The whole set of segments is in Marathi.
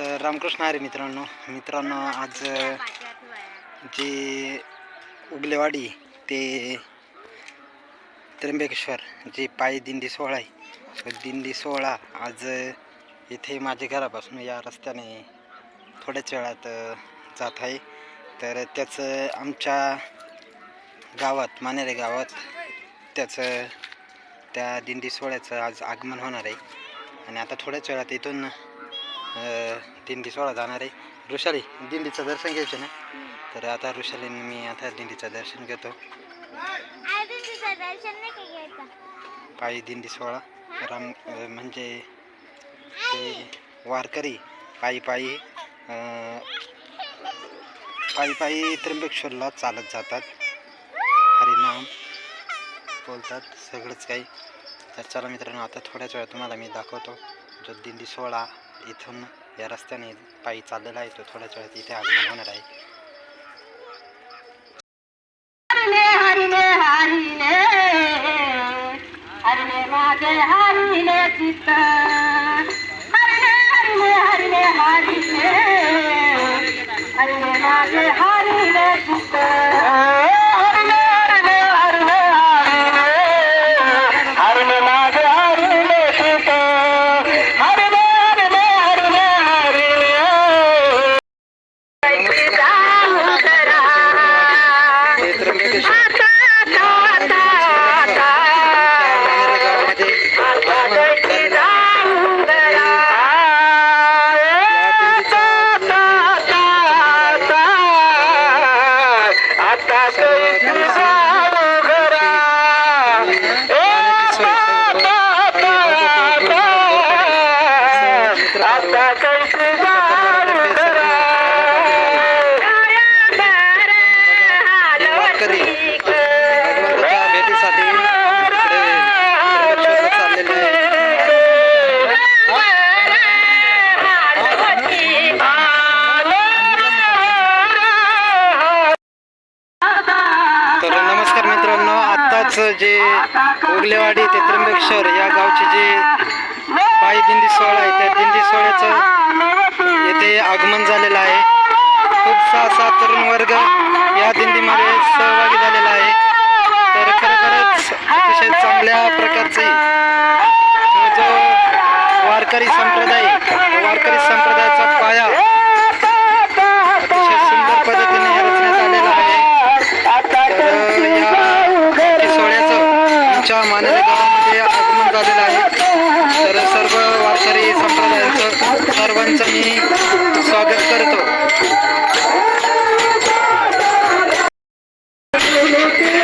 तर रामकृष्ण आरे मित्रांनो मित्रांनो आज जे उगलेवाडी ते त्र्यंबकेश्वर जे पायी दिंडी सोहळा आहे तो दिंडी सोहळा आज इथे माझ्या घरापासून या रस्त्याने थोड्याच वेळात जात आहे. तर त्याचं आमच्या गावात मानेरे गावात त्याचं त्या दिंडी सोहळ्याचं आज आगमन होणार आहे. आणि आता थोड्याच वेळात इथून दिंडी सोहळा जाणार आहे. ऋषाली दिंडीचं दर्शन घ्यायचं ना? तर आता ऋषालीने मी आता दिंडीचं दर्शन घेतो. पायी दिंडी सोहळा राम म्हणजे वारकरी पायी पायी पायी पायी त्र्यंबकेश्वरला चालत जातात. हरिनाम बोलतात सगळंच काही. तर चला मित्रांनो आता थोड्याच वेळा तुम्हाला मी दाखवतो. जो दिंडी सोहळा इथून या रस्त्याने पायी चाललेला आहे तो थोड्याच वेळात इथे आगमन होणार आहे. हरिणे हरिले हरिणे तसं जे उगलेवाडी ते त्र्यंबकेश्वर या गावचे जे पायी दिंडी सोहळा आहे त्या दिंडी सोहळ्याचं येथे आगमन झालेलं आहे. खूप सहा सात तरुण वर्ग या दिंडीमध्ये सहभागी झालेला आहे. Gracias.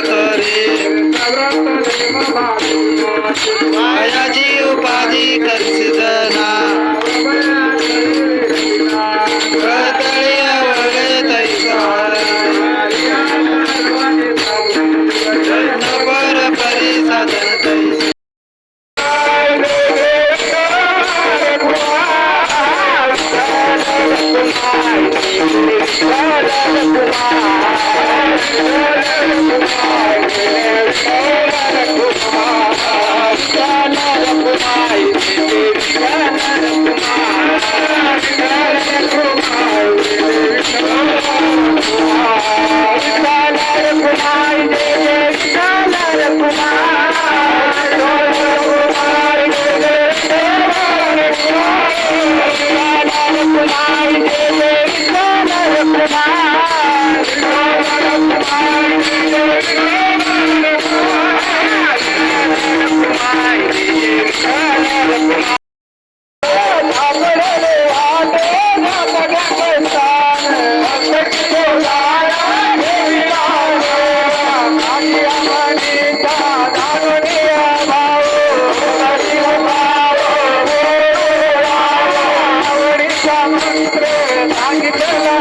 कोण जी मायाची उपाधी करसिजना ಆಗಿದ್ದರೆ